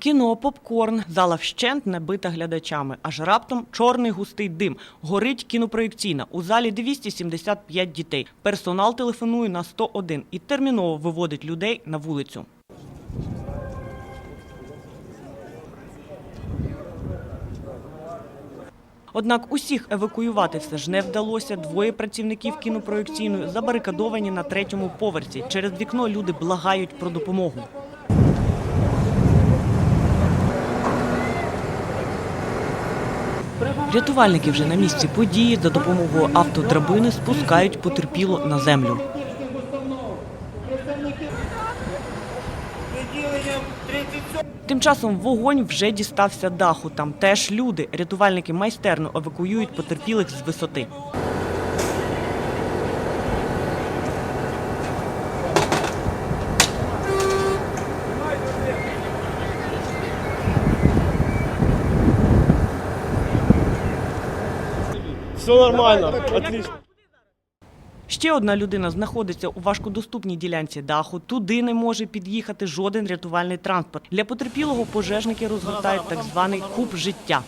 Кіно, попкорн, зала вщент набита глядачами. Аж раптом чорний густий дим. Горить кінопроєкційна. У залі 275 дітей. Персонал телефонує на 101 і терміново виводить людей на вулицю. Однак усіх евакуювати все ж не вдалося. Двоє працівників кінопроєкційної забарикадовані на третьому поверсі. Через вікно люди благають про допомогу. Рятувальники вже на місці події за допомогою автодрабини спускають потерпіло на землю. Тим часом вогонь вже дістався даху. Там теж люди. Рятувальники майстерно евакуюють потерпілих з висоти. Все нормально, отлично. Ще одна людина знаходиться у важкодоступній ділянці даху. Туди не може під'їхати жоден рятувальний транспорт. Для потерпілого пожежники розгортають так званий куб життя.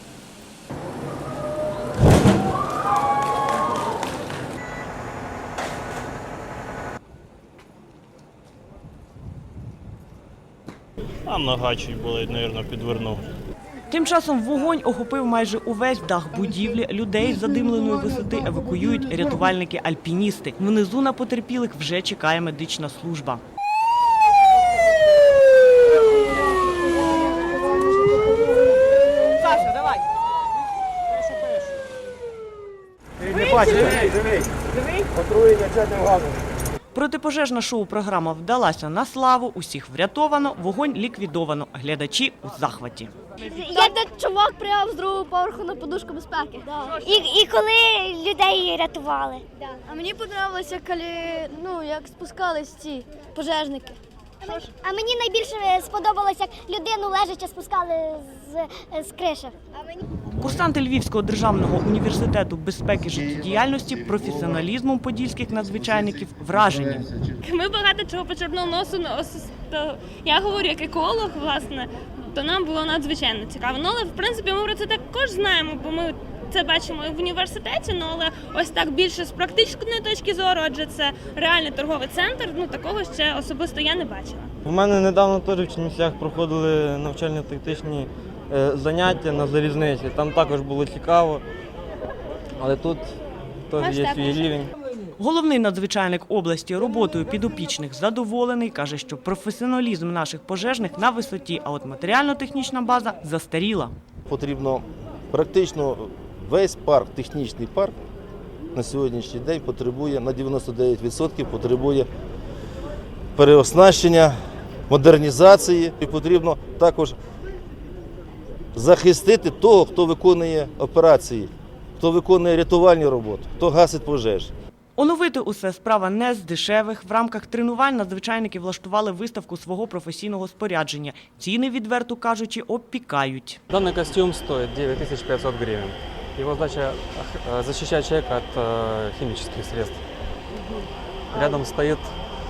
Там нога чуть була, мабуть, підвернув. Тим часом вогонь охопив майже увесь дах будівлі. Людей з задимленої висоти евакуюють рятувальники-альпіністи. Внизу на потерпілих вже чекає медична служба. Саша, давай. Живий, живий. Отруєння чадним газом. Протипожежна шоу-програма вдалася на славу. Усіх врятовано, вогонь ліквідовано. Глядачі у захваті. Я де чувак прямо з другого поверху на подушку безпеки. І, і коли людей рятували. А мені подобалося, коли ну як спускались ці пожежники. А мені найбільше сподобалось, як людину лежачи спускали з, з криші. Курсанти Львівського державного університету безпеки життєдіяльності професіоналізмом подільських надзвичайників вражені. Ми багато чого почерпнули носу на ос- то Я говорю як еколог, власне, то нам було надзвичайно цікаво. Ну, але в принципі ми про це також знаємо, бо ми це бачимо і в університеті. Ну але ось так більше з практичної точки зору, адже це реальний торговий центр. Ну такого ще особисто я не бачила. У мене недавно теж в Чернівцях проходили навчально-тактичні заняття на залізниці. Там також було цікаво, але тут теж є свій рівень. Головний надзвичайник області роботою підопічних задоволений. каже, що професіоналізм наших пожежних на висоті, а от матеріально-технічна база застаріла. потрібно практично весь парк, технічний парк на сьогоднішній день потребує на 99% потребує переоснащення, модернізації. І потрібно також захистити того, хто виконує операції, хто виконує рятувальні роботи, хто гасить пожежі. Оновити усе справа не з дешевих. В рамках тренувань надзвичайники влаштували виставку свого професійного спорядження. Ціни, відверто кажучи, обпікають. Данный костюм стоит 9500 гривен. Его задача э, защищать человека от э, химических средств. Рядом стоит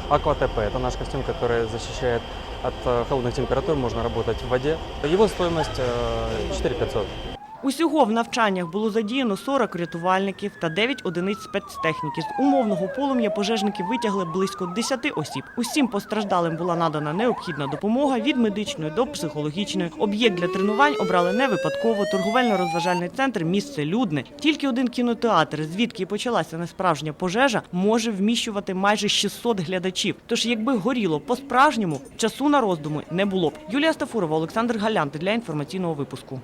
АкваТП. Это наш костюм, который защищает от э, холодных температур. Можно работать в воде. Его стоимость э, 4500. Усього в навчаннях було задіяно 40 рятувальників та 9 одиниць спецтехніки. З умовного полум'я пожежники витягли близько 10 осіб. Усім постраждалим була надана необхідна допомога від медичної до психологічної. Об'єкт для тренувань обрали не випадково. Торговельно-розважальний центр місце людне. Тільки один кінотеатр, звідки і почалася несправжня пожежа, може вміщувати майже 600 глядачів. Тож, якби горіло по-справжньому, часу на роздуми не було б. Юлія Стафурова, Олександр Галянти для інформаційного випуску.